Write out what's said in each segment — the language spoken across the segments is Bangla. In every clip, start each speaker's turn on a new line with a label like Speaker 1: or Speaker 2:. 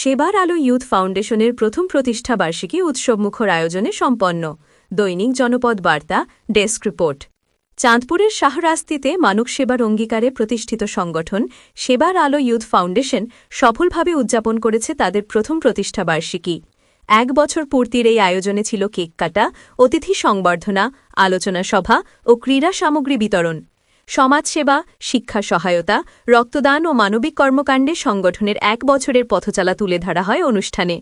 Speaker 1: সেবার আলো ইউথ ফাউন্ডেশনের প্রথম প্রতিষ্ঠা বার্ষিকী উৎসবমুখর আয়োজনে সম্পন্ন। দৈনিক জনপদ বার্তা, ডেস্ক রিপোর্ট। চাঁদপুরের শাহরাস্তিতে মানব সেবার অঙ্গীকারে প্রতিষ্ঠিত সংগঠন সেবার আলো ইউথ ফাউন্ডেশন সফলভাবে উদযাপন করেছে তাদের প্রথম প্রতিষ্ঠা বার্ষিকী। এক বছর পূর্তির এই আয়োজনে ছিল কেক কাটা, অতিথি সংবর্ধনা, আলোচনা সভা ও ক্রীড়া সামগ্রী বিতরণ। সমাজসেবা, শিক্ষা সহায়তা, রক্তদান ও মানবিক কর্মকাণ্ডে সংগঠনের এক বছরের পথচালা তুলে ধরা হয় অনুষ্ঠানে।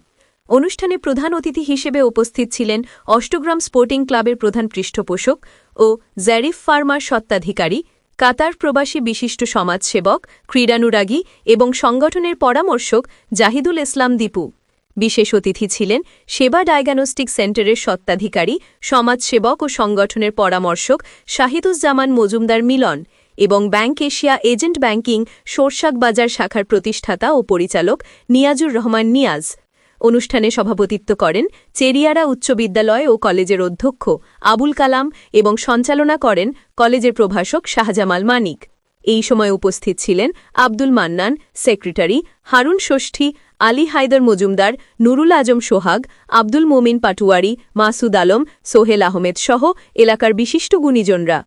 Speaker 1: অনুষ্ঠানে প্রধান অতিথি হিসেবে উপস্থিত ছিলেন অষ্টগ্রাম স্পোর্টিং ক্লাবের প্রধান পৃষ্ঠপোষক ও জ্যারিফ ফার্মার সত্ত্বাধিকারী কাতার প্রবাসী বিশিষ্ট সমাজসেবক, ক্রীড়ানুরাগী এবং সংগঠনের পরামর্শক জাহিদুল ইসলাম দীপু। বিশেষ অতিথি ছিলেন সেবা ডায়াগনস্টিক সেন্টারের সত্ত্বাধিকারী সমাজসেবক ও সংগঠনের পরামর্শক শাহিদুজ্জামান মজুমদার মিলন এবং ব্যাংক এশিয়া এজেন্ট ব্যাংকিং সরষাক বাজার শাখার প্রতিষ্ঠাতা ও পরিচালক নিয়াজুর রহমান নিয়াজ। অনুষ্ঠানে সভাপতিত্ব করেন চেরিয়ারা উচ্চ বিদ্যালয় ও কলেজের অধ্যক্ষ আবুল কালাম এবং সঞ্চালনা করেন কলেজের প্রভাষক শাহজামাল মানিক। এই সময় উপস্থিত ছিলেন আব্দুল মান্নান, সেক্রেটারি, হারুন ষষ্ঠী, আলী হায়দার মজুমদার, নুরুল আজম সোহাগ, আব্দুল মোমিন পাটুয়ারি, মাসুদ আলম, সোহেল আহমেদ সহ এলাকার বিশিষ্ট গুণীজনরা।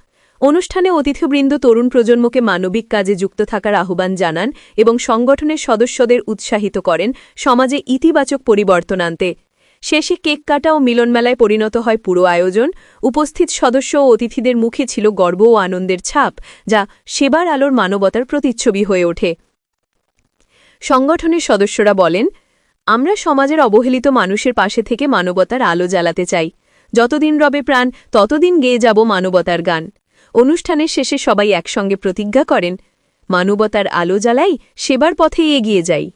Speaker 1: অনুষ্ঠানে অতিথিবৃন্দ তরুণ প্রজন্মকে মানবিক কাজে যুক্ত থাকার আহ্বান জানান এবং সংগঠনের সদস্যদের উৎসাহিত করেন সমাজে ইতিবাচক পরিবর্তন আনতে। শেষে কেক কাটা ও মিলনমেলায় পরিণত হয় পুরো আয়োজন। উপস্থিত সদস্য ও অতিথিদের মুখে ছিল গর্ব ও আনন্দের ছাপ, যা সেবার আলোর মানবতার প্রতিচ্ছবি হয়ে ওঠে। সংগঠনের সদস্যরা বলেন, আমরা সমাজের অবহেলিত মানুষের পাশে থেকে মানবতার আলো জ্বালাতে চাই। যতদিন রবে প্রাণ, ততদিন গেয়ে যাব মানবতার গান। অনুষ্ঠানের শেষে সবাই একসঙ্গে প্রতিজ্ঞা করেন, মানবতার আলো জ্বালাই সেবার পথেই এগিয়ে যাই